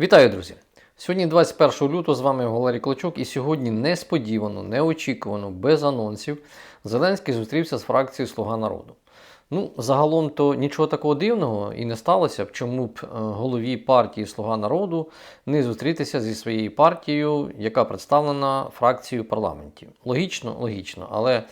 Вітаю, друзі! Сьогодні 21 лютого з вами Валерій Клочок, і сьогодні несподівано, неочікувано, без анонсів Зеленський зустрівся з фракцією Слуга народу. Ну, загалом то нічого такого дивного і не сталося б, чому б е, голові партії Слуга народу не зустрітися зі своєю партією, яка представлена фракцією в парламенті. Логічно, логічно, але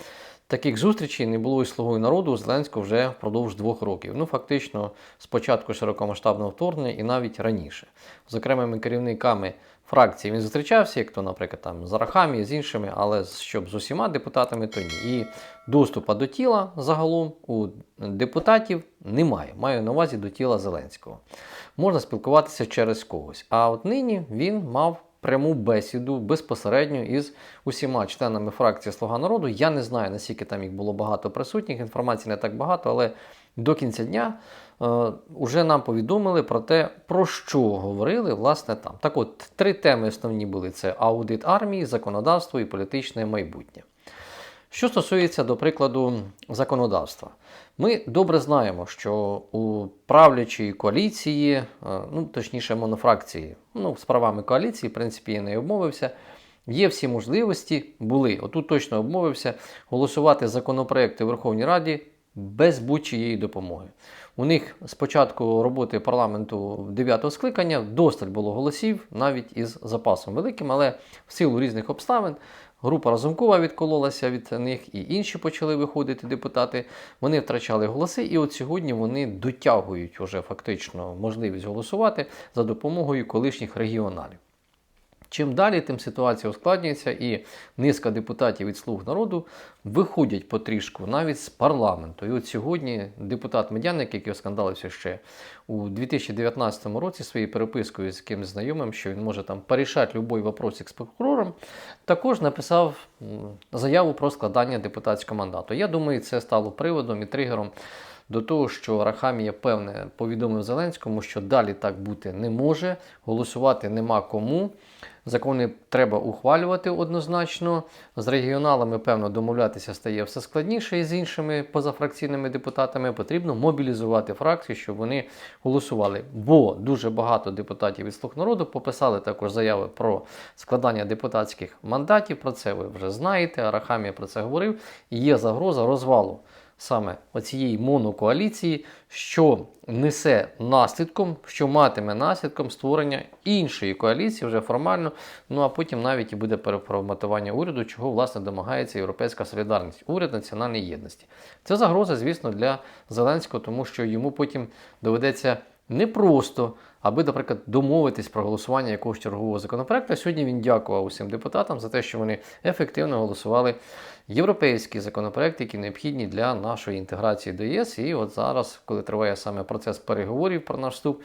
таких зустрічей не було із слугою народу у Зеленського вже впродовж двох років. Ну, фактично, з початку широкомасштабного вторгнення і навіть раніше. З окремими керівниками фракції він зустрічався, як то, наприклад, там з Арахамі, з іншими, але щоб з усіма депутатами, то ні. І доступу до тіла загалом у депутатів немає. Маю на увазі до тіла Зеленського. Можна спілкуватися через когось. А от нині він мав пряму бесіду безпосередньо із усіма членами фракції Слуга народу. Я не знаю, наскільки там їх було багато присутніх, інформації не так багато, але до кінця дня е, уже нам повідомили про те, про що говорили власне там. Так от, три теми основні були: це аудит армії, законодавство і політичне майбутнє. Що стосується, до прикладу, законодавства, ми добре знаємо, що у правлячій коаліції, е, ну точніше, монофракції, ну, з правами коаліції, в принципі, я не обмовився. Є всі можливості, були, отут точно обмовився, голосувати законопроекти в Верховній Раді без будь-чиєї допомоги. У них з початку роботи парламенту 9-го скликання досталь було голосів, навіть із запасом великим, але в силу різних обставин група Разумкова відкололася від них, і інші почали виходити депутати. Вони втрачали голоси, і от сьогодні вони дотягують уже фактично можливість голосувати за допомогою колишніх регіоналів. Чим далі, тим ситуація ускладнюється, і низка депутатів від слуг народу виходять потрішку навіть з парламенту. І от сьогодні депутат Медяник, який оскандалився ще у 2019 році своєю перепискою з кимось знайомим, що він може там порішати будь-який вопрос з прокурором, також написав заяву про складання депутатського мандату. Я думаю, це стало приводом і тригером до того, що Рахамія певне повідомив Зеленському, що далі так бути не може, голосувати нема кому. Закони треба ухвалювати однозначно. З регіоналами, певно, домовлятися стає все складніше і з іншими позафракційними депутатами. Потрібно мобілізувати фракції, щоб вони голосували. Бо дуже багато депутатів від слуг народу пописали також заяви про складання депутатських мандатів. Про це ви вже знаєте. Арахамія про це говорив. І є загроза розвалу саме оцієї монокоаліції, що несе наслідком, що матиме наслідком створення іншої коаліції вже формально. Ну а потім навіть і буде переформатування уряду, чого власне домагається Європейська солідарність, уряд національної єдності. Це загроза, звісно, для Зеленського, тому що йому потім доведеться не просто, аби, наприклад, домовитись про голосування якогось чергового законопроекту. Сьогодні він дякував усім депутатам за те, що вони ефективно голосували європейські законопроекти, які необхідні для нашої інтеграції до ЄС. І от зараз, коли триває саме процес переговорів про наш вступ,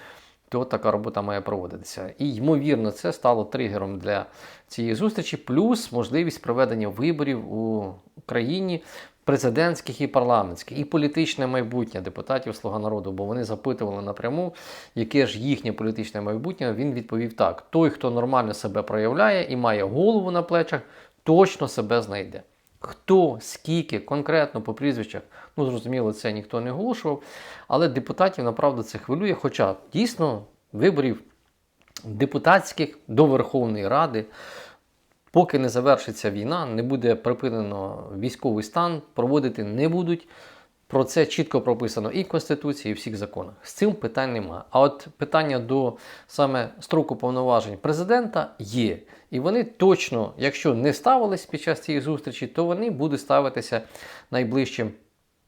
то така робота має проводитися. І ймовірно, це стало тригером для цієї зустрічі, плюс можливість проведення виборів у країні. Президентських і парламентських, і політичне майбутнє депутатів Слуга народу, бо вони запитували напряму, яке ж їхнє політичне майбутнє. Він відповів так: той, хто нормально себе проявляє і має голову на плечах, точно себе знайде. Хто, скільки, конкретно по прізвищах, ну зрозуміло, це ніхто не оголошував, але депутатів направду це хвилює. Хоча дійсно виборів депутатських до Верховної Ради, поки не завершиться війна, не буде припинено військовий стан, проводити не будуть. Про це чітко прописано і в Конституції, і в всіх законах. З цим питань немає. А от питання до саме строку повноважень президента є. І вони точно, якщо не ставились під час цієї зустрічі, то вони будуть ставитися найближчим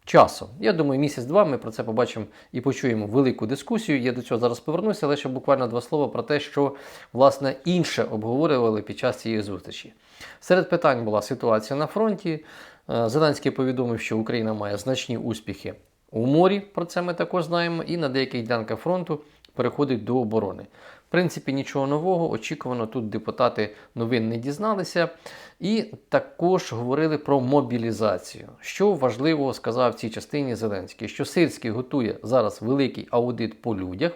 часом. Я думаю, місяць-два ми про це побачимо і почуємо велику дискусію. Я до цього зараз повернуся, але ще буквально два слова про те, що власне інше обговорювали під час цієї зустрічі. Серед питань була ситуація на фронті. Е, Зеленський повідомив, що Україна має значні успіхи у морі. Про це ми також знаємо, і на деяких ділянках фронту переходить до оборони. В принципі, нічого нового, очікувано, тут депутати новин не дізналися. І також говорили про мобілізацію. Що важливо сказав в цій частині Зеленський, що Сирський готує зараз великий аудит по людях,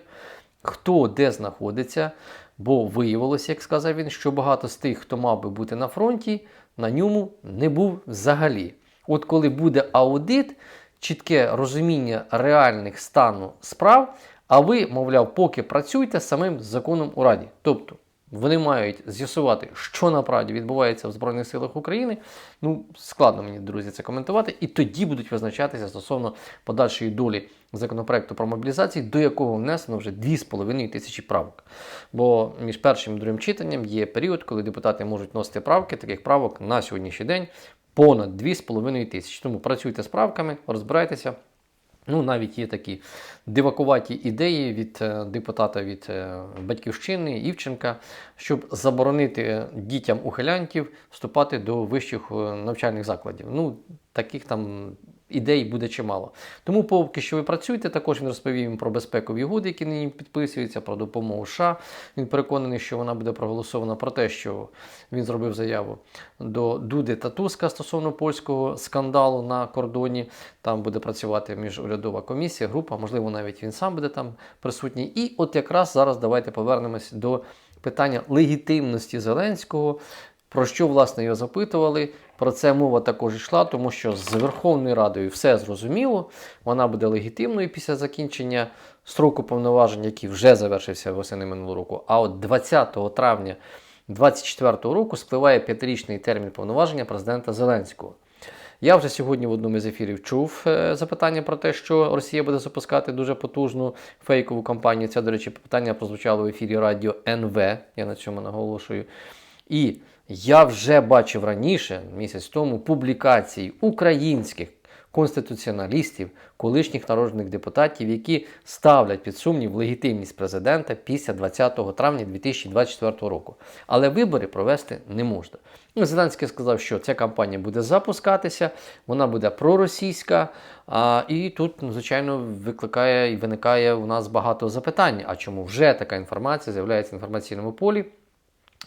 хто де знаходиться, бо виявилося, як сказав він, що багато з тих, хто мав би бути на фронті, на ньому не був взагалі. От коли буде аудит, чітке розуміння реальних стану справ, А ви, мовляв, поки працюйте самим законом у Раді. Тобто вони мають з'ясувати, що направді відбувається в Збройних силах України. Ну, складно мені, друзі, це коментувати. І тоді будуть визначатися стосовно подальшої долі законопроекту про мобілізацію, до якого внесено вже 2,5 тисячі правок. Бо між першим і другим читанням є період, коли депутати можуть носити правки. Таких правок на сьогоднішній день понад 2,5 тисячі. Тому працюйте з правками, розбирайтеся. Ну, навіть є такі дивакуваті ідеї від е, депутата від е, батьківщини Івченка, щоб заборонити дітям ухилянтів вступати до вищих е, навчальних закладів. Ну, таких там ідей буде чимало. Тому, поки що ви працюєте, також він розповів їм про безпекові угоди, які нині підписуються, про допомогу США. Він переконаний, що вона буде проголосована про те, що він зробив заяву до Дуди та Туска стосовно польського скандалу на кордоні. Там буде працювати міжурядова комісія, група, можливо, навіть він сам буде там присутній. І от якраз зараз давайте повернемось до питання легітимності Зеленського. Про що власне його запитували? Про це мова також йшла, тому що з Верховною Радою все зрозуміло. Вона буде легітимною після закінчення строку повноважень, який вже завершився восени минулого року. А от 20 травня 2024 року спливає п'ятирічний термін повноваження президента Зеленського. Я вже сьогодні в одному із ефірів чув е, запитання про те, що Росія буде запускати дуже потужну фейкову кампанію. Це, до речі, питання прозвучало в ефірі Радіо НВ. Я на цьому наголошую. І я вже бачив раніше, місяць тому, публікації українських конституціоналістів, колишніх народних депутатів, які ставлять під сумнів легітимність президента після 20 травня 2024 року. Але вибори провести не можна. Ну, Зеленський сказав, що ця кампанія буде запускатися, вона буде проросійська. А, І тут, ну, звичайно, викликає і виникає у нас багато запитань. А чому вже така інформація з'являється в інформаційному полі?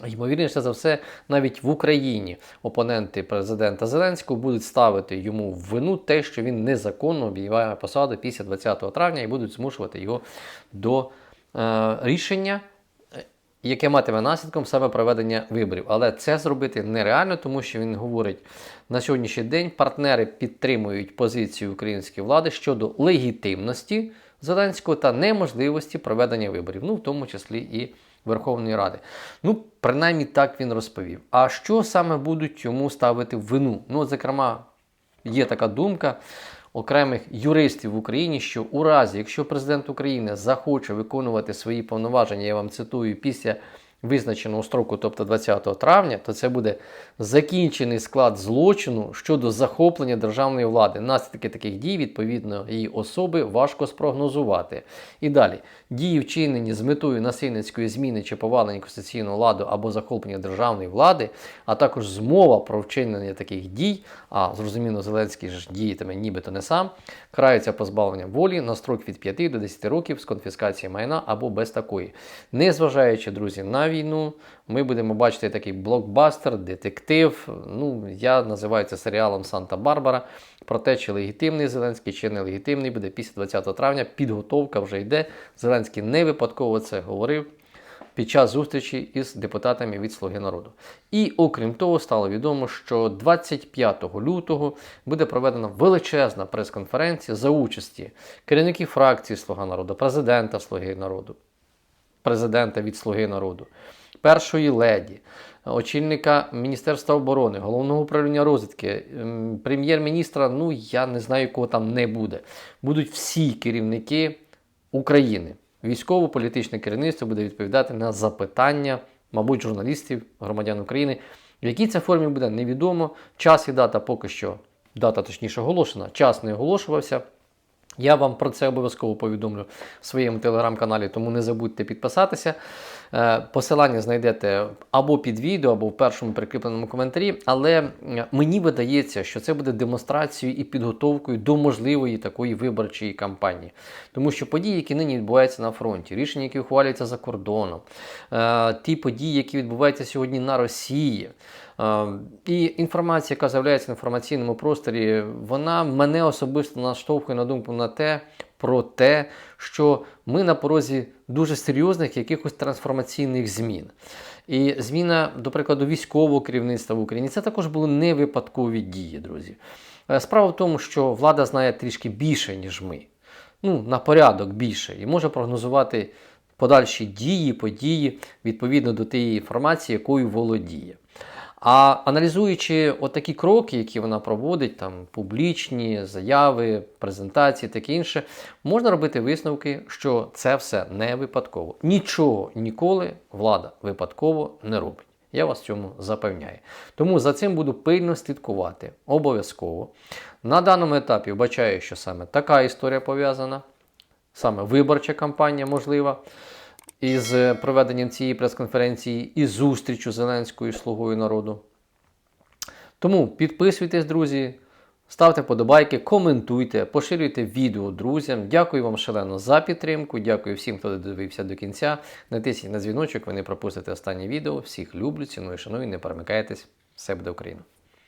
Ймовірніше за все, навіть в Україні опоненти президента Зеленського будуть ставити йому в вину те, що він незаконно обіймає посаду після 20 травня і будуть змушувати його до е, рішення, яке матиме наслідком саме проведення виборів. Але це зробити нереально, тому що він говорить на сьогоднішній день партнери підтримують позицію української влади щодо легітимності Зеленського та неможливості проведення виборів, ну в тому числі і. Верховної Ради. Ну, принаймні так він розповів. А що саме будуть йому ставити вину? Ну, зокрема, є така думка окремих юристів в Україні, що у разі, якщо президент України захоче виконувати свої повноваження, я вам цитую, після визначеного строку, тобто 20 травня, то це буде закінчений склад злочину щодо захоплення державної влади. Наслідки таких дій, відповідно, її особи важко спрогнозувати. І далі дії, вчинені з метою насильницької зміни чи повалення конституційного ладу або захоплення державної влади, а також змова про вчинення таких дій, а зрозуміло, Зеленський ж діятиме нібито не сам, краються позбавлення волі на строк від 5 до 10 років з конфіскації майна або без такої. Незважаючи, друзі, на війну, ми будемо бачити такий блокбастер, детектив. Ну, я називаю це серіалом Санта-Барбара. Про те, чи легітимний Зеленський, чи нелегітимний буде після 20 травня. Підготовка вже йде. Зеленський не випадково це говорив. Під час зустрічі із депутатами від Слуги народу. І окрім того, стало відомо, що 25 лютого буде проведена величезна прес-конференція за участі керівників фракції Слуга народу, президента Слуги народу, президента від Слуги народу, першої леді, очільника Міністерства оборони, головного управління розвідки, ем, прем'єр-міністра. Ну я не знаю, кого там не буде. Будуть всі керівники України. Військово-політичне керівництво буде відповідати на запитання, мабуть, журналістів, громадян України. В якій це формі буде, невідомо. Час і дата поки що, дата точніше оголошена, час не оголошувався. Я вам про це обов'язково повідомлю в своєму телеграм-каналі, тому не забудьте підписатися. Е, посилання знайдете або під відео, або в першому прикріпленому коментарі. Але мені видається, що це буде демонстрацією і підготовкою до можливої такої виборчої кампанії. Тому що події, які нині відбуваються на фронті, рішення, які ухвалюються за кордоном, е, ті події, які відбуваються сьогодні на Росії. І інформація, яка з'являється в інформаційному просторі, вона мене особисто наштовхує на думку на те, про те, що ми на порозі дуже серйозних якихось трансформаційних змін. І зміна, до прикладу, військового керівництва в Україні це також були не випадкові дії, друзі. Е, справа в тому, що влада знає трішки більше, ніж ми. ну, на порядок більше і може прогнозувати подальші дії, події відповідно до тієї інформації, якою володіє. А аналізуючи отакі кроки, які вона проводить, там публічні заяви, презентації, таке інше, можна робити висновки, що це все не випадково. Нічого ніколи влада випадково не робить. Я вас цьому запевняю. Тому за цим буду пильно слідкувати. Обов'язково. На даному етапі вбачаю, що саме така історія пов'язана, саме виборча кампанія можлива із е, проведенням цієї прес-конференції і зустрічю Зеленською слугою народу. Тому підписуйтесь, друзі, ставте подобайки, коментуйте, поширюйте відео друзям. Дякую вам шалено за підтримку. Дякую всім, хто додивився до кінця. Натисніть на дзвіночок, ви не пропустите останнє відео. Всіх люблю, ціную, шаную, не перемикайтесь. Все буде Україна!